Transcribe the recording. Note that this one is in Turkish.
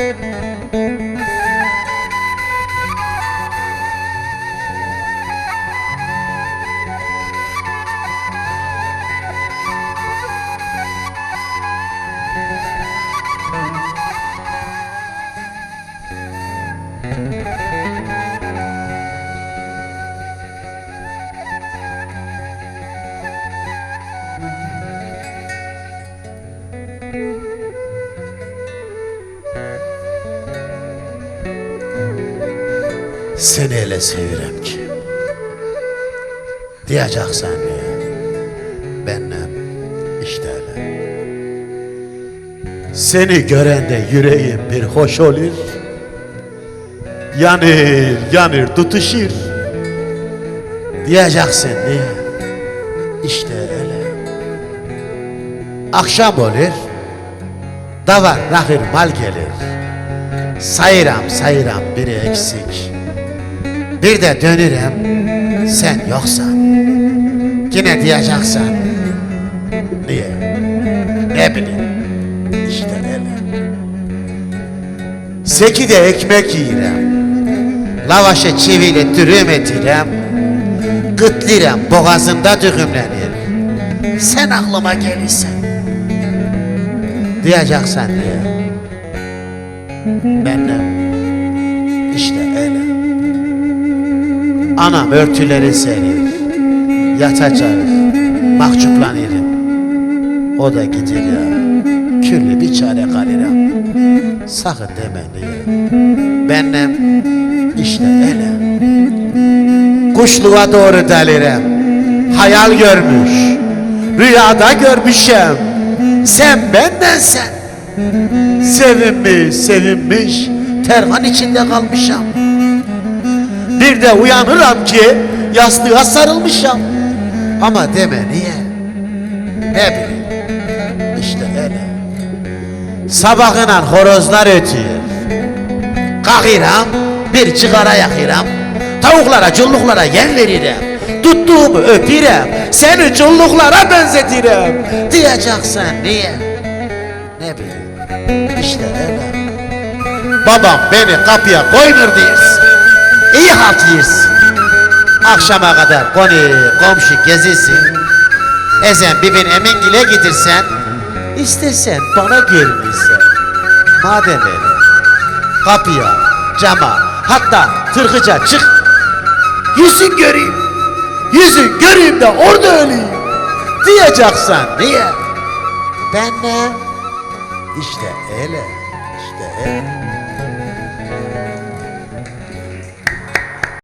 Música Seni elə sevirəm ki Deyəcəksən niyə? Benden işte elə. Seni görəndə yüreğim bir hoş olur. Yanır, yanır, tutuşur. Deyəcəksən niyə? İşte elə. Akşam olur Davar, rahir, mal gelir Sayıram, sayıram biri eksik Bir de dönürüm. Sen yoksan. Yine diyeceksen Niye? Ne bileyim. İşte öyle. Sekide ekmek yiyirəm. Lavaşı çiviyle dürüm etirəm Qıtlirəm boğazımda düğümlənir. Sen aklıma gelirsen Diyeceksen diye Benim işte öyle Anam örtüleri serir Yatacağız. Mahcuplanırım O da gidir ya. Küllü bir çare kalırım Sakın deme diye. Benim işte öyle. Kuşluğa doğru delirem. Hayal görmüş. Rüyada görmüşem. Sen benden sen Sevinmiş sevinmiş. Terhan içinde kalmışam bir de uyanıram ki yastığa sarılmışam. Ama deme niye? Ne bileyim. İşte öyle. Sabahına horozlar ötüyor. Kalkıram, bir sigara yakıram. Tavuklara, culluklara yem veririm. Tuttuğumu öpürem. Seni culluklara benzetirem. Diyeceksen niye? Ne bileyim. İşte öyle. Babam beni kapıya koymuyor diyorsun. Halt yersin. Akşama kadar konu komşu gezilsin. Ezen bibin emingile gidirsen, istesen bana görmüşsen. Madem öyle, kapıya, cama, hatta tırkıca çık. Yüzün göreyim, yüzün göreyim de orada öleyim. Diyeceksen niye? Ben ne? İşte öyle, işte öyle.